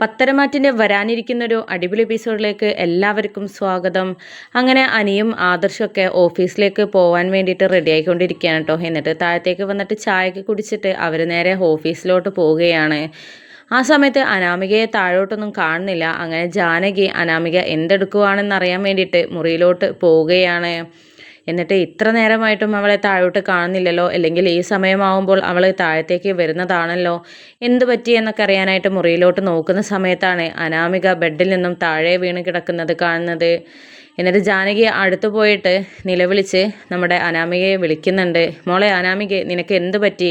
പത്തരമാറ്റിന്റെ വരാനിരിക്കുന്നൊരു അടിപൊളി എപ്പിസോഡിലേക്ക് എല്ലാവർക്കും സ്വാഗതം. അങ്ങനെ അനിയും ആദർശമൊക്കെ ഓഫീസിലേക്ക് പോകാൻ വേണ്ടിയിട്ട് റെഡി ആയിക്കൊണ്ടിരിക്കുകയാണ് കേട്ടോ എന്നിട്ട് താഴത്തേക്ക് വന്നിട്ട് ചായയൊക്കെ കുടിച്ചിട്ട് അവർ നേരെ ഓഫീസിലോട്ട് പോവുകയാണ്. ആ സമയത്ത് അനാമികയെ താഴോട്ടൊന്നും കാണുന്നില്ല. അങ്ങനെ ജാനകി അനാമിക എന്തെടുക്കുവാണെന്ന് അറിയാൻ വേണ്ടിയിട്ട് മുറിയിലോട്ട് പോവുകയാണ്. എന്നിട്ട് ഇത്ര നേരമായിട്ടും അവളെ താഴോട്ട് കാണുന്നില്ലല്ലോ? അല്ലെങ്കിൽ ഈ സമയമാവുമ്പോൾ അവൾ താഴത്തേക്ക് വരുന്നതാണല്ലോ? എന്ത് പറ്റി എന്നൊക്കെ അറിയാനായിട്ട് മുറിയിലോട്ട് നോക്കുന്ന സമയത്താണ് അനാമിക ബെഡിൽ നിന്നും താഴെ വീണ് കിടക്കുന്നത് കാണുന്നത്. എന്നിട്ട് ജാനകി അടുത്തു പോയിട്ട് നിലവിളിച്ച് നമ്മുടെ അനാമികയെ വിളിക്കുന്നുണ്ട്. മോളെ അനാമിക നിനക്ക് എന്ത് പറ്റി?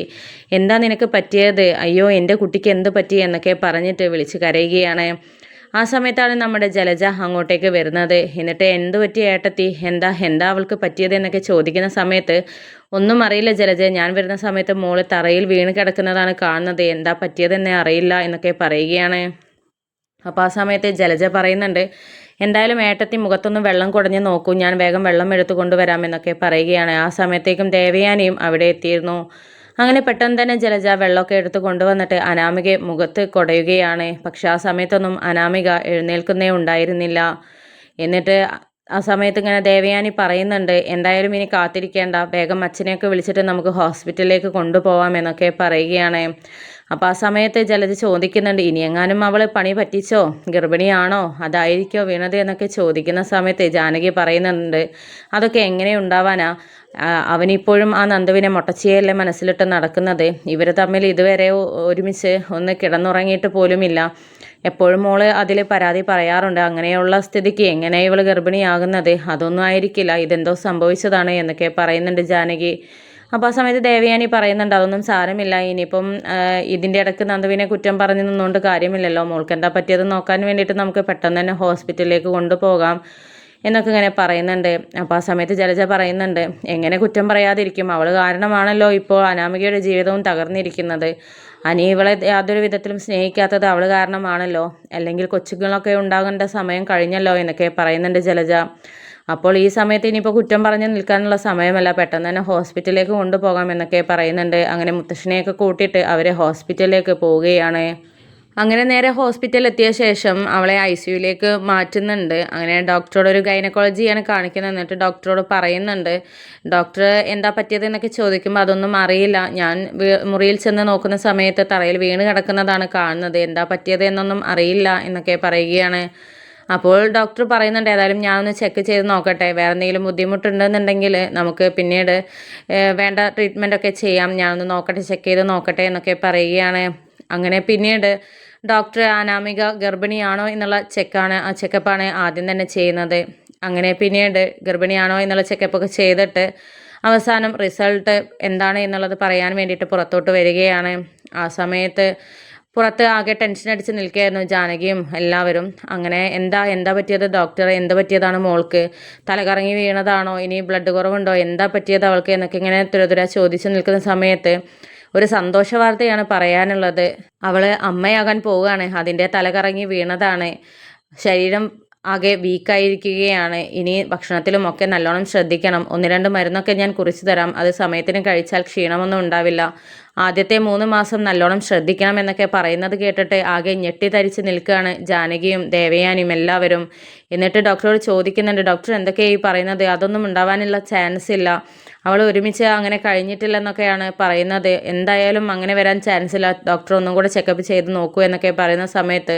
എന്താ നിനക്ക് പറ്റിയത്? അയ്യോ എന്റെ കുട്ടിക്ക് എന്ത് പറ്റി? എന്നൊക്കെ പറഞ്ഞിട്ട് വിളിച്ച് കരയുകയാണ്. ആ സമയത്താണ് നമ്മുടെ ജലജ അങ്ങോട്ടേക്ക് വരുന്നത്. എന്നിട്ട് എന്ത് പറ്റി ഏട്ടത്തി? എന്താ എന്താ അവൾക്ക് പറ്റിയത് എന്നൊക്കെ ചോദിക്കുന്ന സമയത്ത് ഒന്നും അറിയില്ല ജലജ. ഞാൻ വരുന്ന സമയത്ത് മോൾ തറയിൽ വീണ് കിടക്കുന്നതാണ് കാണുന്നത്. എന്താ പറ്റിയതെന്നെ അറിയില്ല എന്നൊക്കെ പറയുകയാണ്. അപ്പോൾ ആ സമയത്ത് ജലജ പറയുന്നുണ്ട് എന്തായാലും ഏട്ടത്തി മുഖത്തൊന്നും വെള്ളം കുടഞ്ഞ് നോക്കൂ. ഞാൻ വേഗം വെള്ളം എടുത്തു കൊണ്ടുവരാം എന്നൊക്കെ പറയുകയാണ്. ആ സമയത്തേക്കും ദേവയാനിയും അവിടെ എത്തിയിരുന്നു. അങ്ങനെ പെട്ടെന്ന് തന്നെ ജലജ വെള്ളമൊക്കെ എടുത്ത് കൊണ്ടുവന്നിട്ട് അനാമിക മുഖത്ത് കൊടയുകയാണ്. പക്ഷെ ആ സമയത്തൊന്നും അനാമിക എഴുന്നേൽക്കുന്നേ ഉണ്ടായിരുന്നില്ല. എന്നിട്ട് ആ സമയത്ത് ഇങ്ങനെ ദേവയാനി പറയുന്നുണ്ട് എന്തായാലും ഇനി കാത്തിരിക്കേണ്ട. വേഗം അച്ഛനെയൊക്കെ വിളിച്ചിട്ട് നമുക്ക് ഹോസ്പിറ്റലിലേക്ക് കൊണ്ടുപോകാം എന്നൊക്കെ പറയുകയാണ്. അപ്പോൾ ആ സമയത്ത് ജലജ ചോദിക്കുന്നുണ്ട് ഇനി എങ്ങാനും അവൾ പണി പറ്റിച്ചോ? ഗർഭിണിയാണോ? അതായിരിക്കോ വീണത്? എന്നൊക്കെ ചോദിക്കുന്ന സമയത്ത് ജാനകി പറയുന്നുണ്ട് അതൊക്കെ എങ്ങനെ ഉണ്ടാവാനാ? അവനിപ്പോഴും ആ നന്ദുവിനെ മുട്ടച്ചിയല്ലേ മനസ്സിലിട്ട് നടക്കുന്നത്? ഇവർ തമ്മിൽ ഇതുവരെ ഒരുമിച്ച് ഒന്ന് കിടന്നുറങ്ങിയിട്ട് പോലുമില്ല. എപ്പോഴും മോൾ അതിൽ പരാതി പറയാറുണ്ട് അങ്ങനെയുള്ള സ്ഥിതിക്ക് എങ്ങനെ ഇവൾ ഗർഭിണിയാകുന്നത്? അതൊന്നും ആയിരിക്കില്ല ഇതെന്തോ സംഭവിച്ചതാണ് എന്നൊക്കെ പറയുന്നുണ്ട് ജാനകി. അപ്പോൾ ആ സമയത്ത് ദേവയാനി പറയുന്നുണ്ട് അതൊന്നും സാരമില്ല. ഇനിയിപ്പം ഇതിന്റെ ഇടയ്ക്ക് നന്ദുവിനെ കുറ്റം പറഞ്ഞു നിന്നുകൊണ്ട് കാര്യമില്ലല്ലോ. മോൾക്ക് എന്താ പറ്റിയത് നോക്കാൻ വേണ്ടിയിട്ട് നമുക്ക് പെട്ടെന്ന് തന്നെ ഹോസ്പിറ്റലിലേക്ക് കൊണ്ടുപോകാം എന്നൊക്കെ ഇങ്ങനെ പറയുന്നുണ്ട്. അപ്പോൾ ആ സമയത്ത് ജലജ പറയുന്നുണ്ട് എങ്ങനെ കുറ്റം പറയാതിരിക്കും? അവൾ കാരണമാണല്ലോ ഇപ്പോൾ അനാമികയുടെ ജീവിതവും തകർന്നിരിക്കുന്നത്. അനി ഇവളെ യാതൊരു വിധത്തിലും സ്നേഹിക്കാത്തത് അവൾ കാരണമാണല്ലോ. അല്ലെങ്കിൽ കൊച്ചുങ്ങളൊക്കെ ഉണ്ടാകേണ്ട സമയം കഴിഞ്ഞല്ലോ എന്നൊക്കെ പറയുന്നുണ്ട് ജലജ. അപ്പോൾ ഈ സമയത്ത് ഇനിയിപ്പോൾ കുറ്റം പറഞ്ഞ് നിൽക്കാനുള്ള സമയമല്ല. പെട്ടെന്ന് തന്നെ ഹോസ്പിറ്റലിലേക്ക് കൊണ്ടുപോകാം എന്നൊക്കെ പറയുന്നുണ്ട്. അങ്ങനെ മുത്തശ്ശനെയൊക്കെ കൂട്ടിയിട്ട് അവരെ ഹോസ്പിറ്റലിലേക്ക് പോവുകയാണ്. അങ്ങനെ നേരെ ഹോസ്പിറ്റലിൽ എത്തിയ ശേഷം അവളെ ഐ സിയുലേക്ക് മാറ്റുന്നുണ്ട്. അങ്ങനെ ഡോക്ടറോട് ഒരു ഗൈനക്കോളജിയാണ് കാണിക്കുന്നത് എന്നിട്ട് ഡോക്ടറോട് പറയുന്നുണ്ട്. ഡോക്ടർ എന്താ പറ്റിയത്? എന്നൊക്കെ ചോദിക്കുമ്പോൾ അതൊന്നും അറിയില്ല. ഞാൻ മുറിയിൽ ചെന്ന് നോക്കുന്ന സമയത്ത് തറയിൽ വീണ് കിടക്കുന്നതാണ് കാണുന്നത്. എന്താ പറ്റിയത്? എന്നൊന്നും അറിയില്ല എന്നൊക്കെ പറയുകയാണ്. അപ്പോൾ ഡോക്ടർ പറയുന്നുണ്ട് ഏതായാലും ഞാനൊന്ന് ചെക്ക് ചെയ്ത് നോക്കട്ടെ. വേറെ എന്തെങ്കിലും ബുദ്ധിമുട്ടുണ്ടെന്നുണ്ടെങ്കിൽ നമുക്ക് പിന്നീട് വേണ്ട ട്രീറ്റ്മെന്റ് ഒക്കെ ചെയ്യാം. ഞാനൊന്ന് നോക്കട്ടെ ചെക്ക് ചെയ്ത് നോക്കട്ടെ എന്നൊക്കെ പറയുകയാണ്. അങ്ങനെ പിന്നീട് ഡോക്ടർ അനാമിക ഗർഭിണിയാണോ എന്നുള്ള ചെക്കാണ് ആ ചെക്കപ്പാണ് ആദ്യം തന്നെ ചെയ്യുന്നത്. അങ്ങനെ പിന്നീട് ഗർഭിണിയാണോ എന്നുള്ള ചെക്കപ്പൊക്കെ ചെയ്തിട്ട് അവസാനം റിസൾട്ട് എന്താണ് എന്നുള്ളത് പറയാൻ വേണ്ടിയിട്ട് പുറത്തോട്ട് വരികയാണ്. ആ സമയത്ത് പുറത്ത് ആകെ ടെൻഷൻ അടിച്ച് നിൽക്കുകയായിരുന്നു ജാനകിയും എല്ലാവരും. അങ്ങനെ എന്താ എന്താ പറ്റിയത് ഡോക്ടർ എന്താ പറ്റിയതാണ് മോൾക്ക്? തലകറങ്ങി വീണതാണോ? ഇനി ബ്ലഡ് കുറവുണ്ടോ? എന്താ പറ്റിയത് അവൾക്ക്? എന്നൊക്കെ ഇങ്ങനെ തുരതുര ചോദിച്ചു നിൽക്കുന്ന സമയത്ത് ഒരു സന്തോഷ വാർത്തയാണ് പറയാനുള്ളത്. അവൾ അമ്മയാകാൻ പോവുകയാണ്. അതിന്റെ തലകറങ്ങി വീണതാണ്. ശരീരം ആകെ വീക്കായിരിക്കുകയാണ്. ഇനി ഭക്ഷണത്തിലും ഒക്കെ നല്ലോണം ശ്രദ്ധിക്കണം. ഒന്ന് രണ്ട് മരുന്നൊക്കെ ഞാൻ കുറിച്ചു തരാം. അത് സമയത്തിന് കഴിച്ചാൽ ക്ഷീണമൊന്നും ഉണ്ടാവില്ല. ആദ്യത്തെ മൂന്ന് മാസം നല്ലോണം ശ്രദ്ധിക്കണം എന്നൊക്കെ പറയുന്നത് കേട്ടിട്ട് ആകെ ഞെട്ടി തരിച്ച് നിൽക്കുകയാണ് ജാനകിയും ദേവയാനിയും എല്ലാവരും. എന്നിട്ട് ഡോക്ടറോട് ചോദിക്കുന്നുണ്ട് ഡോക്ടർ എന്തൊക്കെയാണ് ഈ പറയുന്നത്? അതൊന്നും ഉണ്ടാവാനുള്ള ചാൻസ് ഇല്ല. അവൾ ഒരുമിച്ച് അങ്ങനെ കഴിഞ്ഞിട്ടില്ലെന്നൊക്കെയാണ് പറയുന്നത്. എന്തായാലും അങ്ങനെ വരാൻ ചാൻസ് ഇല്ല. ഡോക്ടർ ഒന്നും കൂടെ ചെക്കപ്പ് ചെയ്ത് നോക്കൂ എന്നൊക്കെ പറയുന്ന സമയത്ത്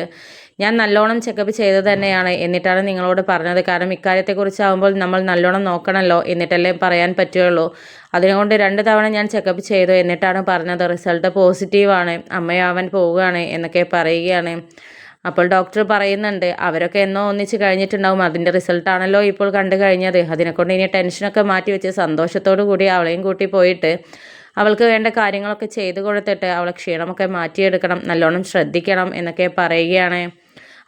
ഞാൻ നല്ലോണം ചെക്കപ്പ് ചെയ്ത് തന്നെയാണ് എന്നിട്ടാണ് നിങ്ങളോട് പറഞ്ഞത്. കാരണം ഇക്കാര്യത്തെക്കുറിച്ചാകുമ്പോൾ നമ്മൾ നല്ലോണം നോക്കണമല്ലോ എന്നിട്ടല്ലേ പറയാൻ പറ്റുകയുള്ളൂ. അതിനുകൊണ്ട് രണ്ട് തവണ ഞാൻ ചെക്കപ്പ് ചെയ്തു. എന്നിട്ടാണ് പറഞ്ഞത് റിസൾട്ട് പോസിറ്റീവാണ് അമ്മയാവൻ പോവുകയാണ് എന്നൊക്കെ പറയുകയാണ്. അപ്പോൾ ഡോക്ടർ പറയുന്നുണ്ട് അവരൊക്കെ എന്നോ ഒന്നിച്ച് കഴിഞ്ഞിട്ടുണ്ടാവും. അതിന്റെ റിസൾട്ടാണല്ലോ ഇപ്പോൾ കണ്ടു കഴിഞ്ഞത്. അതിനെക്കൊണ്ട് ഇനി ടെൻഷനൊക്കെ മാറ്റി വെച്ച് സന്തോഷത്തോടു കൂടി അവളെയും കൂട്ടി പോയിട്ട് അവൾക്ക് വേണ്ട കാര്യങ്ങളൊക്കെ ചെയ്തു കൊടുത്തിട്ട് അവളെ ക്ഷീണമൊക്കെ മാറ്റിയെടുക്കണം. നല്ലോണം ശ്രദ്ധിക്കണം എന്നൊക്കെ പറയുകയാണ്.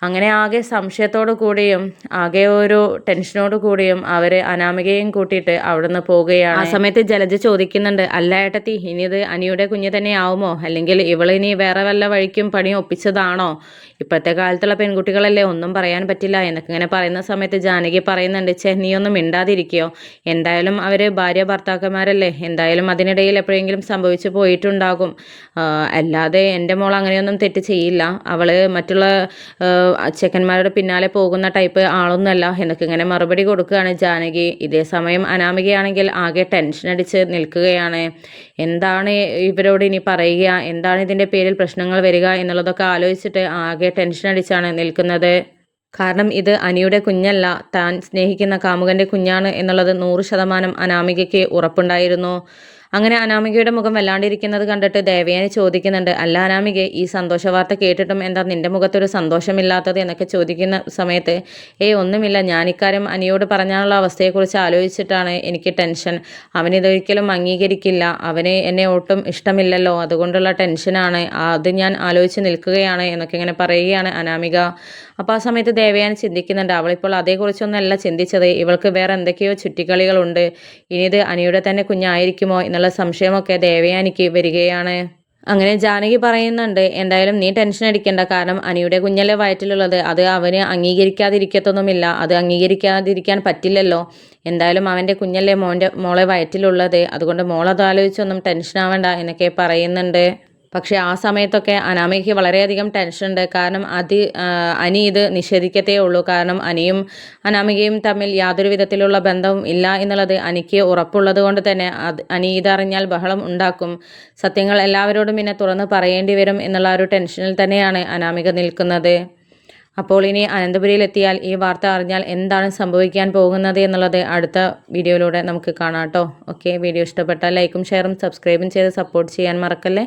അങ്ങനെ ആകെ സംശയത്തോടു കൂടിയും ആകെ ഒരു ടെൻഷനോട് കൂടിയും അവർ അനാമികയും കൂട്ടിയിട്ട് അവിടുന്ന് പോവുകയാണ്. ആ സമയത്ത് ജലജ ചോദിക്കുന്നുണ്ട് അല്ല ഏട്ടത്തി ഇനി ഇത് അനിയുടെ കുഞ്ഞ് തന്നെ ആവുമോ? അല്ലെങ്കിൽ ഇവളിനി വേറെ വല്ല വഴിക്കും പണി ഒപ്പിച്ചതാണോ? ഇപ്പോഴത്തെ കാലത്തുള്ള പെൺകുട്ടികളല്ലേ ഒന്നും പറയാൻ പറ്റില്ല എന്നൊക്കെ പറയുന്ന സമയത്ത് ജാനകി പറയുന്നുണ്ട് ചേ നീ ഒന്നും മിണ്ടാതിരിക്കുകയോ എന്തായാലും അവർ ഭാര്യ ഭർത്താക്കന്മാരല്ലേ എന്തായാലും അതിനിടയിൽ എപ്പോഴെങ്കിലും സംഭവിച്ചു പോയിട്ടുണ്ടാകും. അല്ലാതെ എന്റെ മോൾ അങ്ങനെയൊന്നും തെറ്റ് ചെയ്യില്ല. അവൾ മറ്റുള്ള ചെക്കന്മാരുടെ പിന്നാലെ പോകുന്ന ടൈപ്പ് ആളൊന്നുമല്ല. എന്നൊക്കെ ഇങ്ങനെ മറുപടി കൊടുക്കുകയാണ് ജാനകി. ഇതേ സമയം അനാമികയാണെങ്കിൽ ആകെ ടെൻഷൻ അടിച്ച് നിൽക്കുകയാണ്. എന്താണ് ഇവരോട് ഇനി പറയുക? എന്താണ് ഇതിന്റെ പേരിൽ പ്രശ്നങ്ങൾ വരിക എന്നുള്ളതൊക്കെ ആലോചിച്ചിട്ട് ആകെ ടെൻഷൻ അടിച്ചാണ് നിൽക്കുന്നത്. കാരണം ഇത് അനിയുടെ കുഞ്ഞല്ല. താൻ സ്നേഹിക്കുന്ന കാമുകന്റെ കുഞ്ഞാണ് എന്നുള്ളത് നൂറ് ശതമാനം അനാമികയ്ക്ക് ഉറപ്പുണ്ടായിരുന്നു. അങ്ങനെ അനാമികയുടെ മുഖം വല്ലാണ്ടിരിക്കുന്നത് കണ്ടിട്ട് ദേവയാനി ചോദിക്കുന്നുണ്ട് അല്ല അനാമിക ഈ സന്തോഷ വാർത്ത കേട്ടിട്ടും എന്താ നിന്റെ മുഖത്തൊരു സന്തോഷമില്ലാത്തത്? എന്നൊക്കെ ചോദിക്കുന്ന സമയത്ത് ഏ ഒന്നുമില്ല. ഞാൻ ഇക്കാര്യം അനിയോട് പറഞ്ഞാലുള്ള അവസ്ഥയെക്കുറിച്ച് ആലോചിച്ചിട്ടാണ് എനിക്ക് ടെൻഷൻ. അവനിതൊരിക്കലും അംഗീകരിക്കില്ല. അവന് എന്നെ ഒട്ടും ഇഷ്ടമില്ലല്ലോ. അതുകൊണ്ടുള്ള ടെൻഷനാണ്. അത് ഞാൻ ആലോചിച്ച് നിൽക്കുകയാണ് എന്നൊക്കെ ഇങ്ങനെ പറയുകയാണ് അനാമിക. അപ്പോൾ ആ സമയത്ത് ദേവയാനി ചിന്തിക്കുന്നുണ്ട് അവളിപ്പോൾ അതേക്കുറിച്ചൊന്നല്ല ചിന്തിച്ചത്. ഇവൾക്ക് വേറെ എന്തൊക്കെയോ ചുറ്റിക്കളികളുണ്ട്. ഇനി ഇത് അനിയുടെ തന്നെ കുഞ്ഞായിരിക്കുമോ എന്നുള്ള സംശയമൊക്കെ ദേവയാനിക്ക് വരികയാണ്. അങ്ങനെ ജാനകി പറയുന്നുണ്ട് എന്തായാലും നീ ടെൻഷൻ അടിക്കേണ്ട. കാരണം അനിയുടെ കുഞ്ഞല്ലേ വയറ്റിലുള്ളത്. അത് അവന് അംഗീകരിക്കാതിരിക്കത്തൊന്നുമില്ല. അത് അംഗീകരിക്കാതിരിക്കാൻ പറ്റില്ലല്ലോ. എന്തായാലും അവന്റെ കുഞ്ഞല്ലേ മോന്റെ മോളെ വയറ്റിലുള്ളത്. അതുകൊണ്ട് മോളത് ആലോചിച്ചൊന്നും ടെൻഷൻ ആവണ്ട എന്നൊക്കെ പറയുന്നുണ്ട്. പക്ഷേ ആ സമയത്തൊക്കെ അനാമയ്ക്ക് വളരെയധികം ടെൻഷൻ ഉണ്ട് കാരണം അതി അനി ഇത് നിഷേധിക്കത്തേ ഉള്ളൂ. കാരണം അനിയും അനാമികയും തമ്മിൽ യാതൊരു വിധത്തിലുള്ള ബന്ധവും ഇല്ല എന്നുള്ളത് അനിക്ക് ഉറപ്പുള്ളത് കൊണ്ട് തന്നെ അത് അനി ഇതറിഞ്ഞാൽ ബഹളം ഉണ്ടാക്കും. സത്യങ്ങൾ എല്ലാവരോടും പിന്നെ തുറന്ന് പറയേണ്ടി വരും എന്നുള്ള ഒരു ടെൻഷനിൽ തന്നെയാണ് അനാമിക നിൽക്കുന്നത്. അപ്പോൾ ഇനി അനന്തപുരിയിലെത്തിയാൽ ഈ വാർത്ത അറിഞ്ഞാൽ എന്താണ് സംഭവിക്കാൻ പോകുന്നത് എന്നുള്ളത് അടുത്ത വീഡിയോയിലൂടെ നമുക്ക് കാണാം കേട്ടോ. ഓക്കെ വീഡിയോ ഇഷ്ടപ്പെട്ടാൽ ലൈക്കും ഷെയറും സബ്സ്ക്രൈബും ചെയ്ത് സപ്പോർട്ട് ചെയ്യാൻ മറക്കല്ലേ?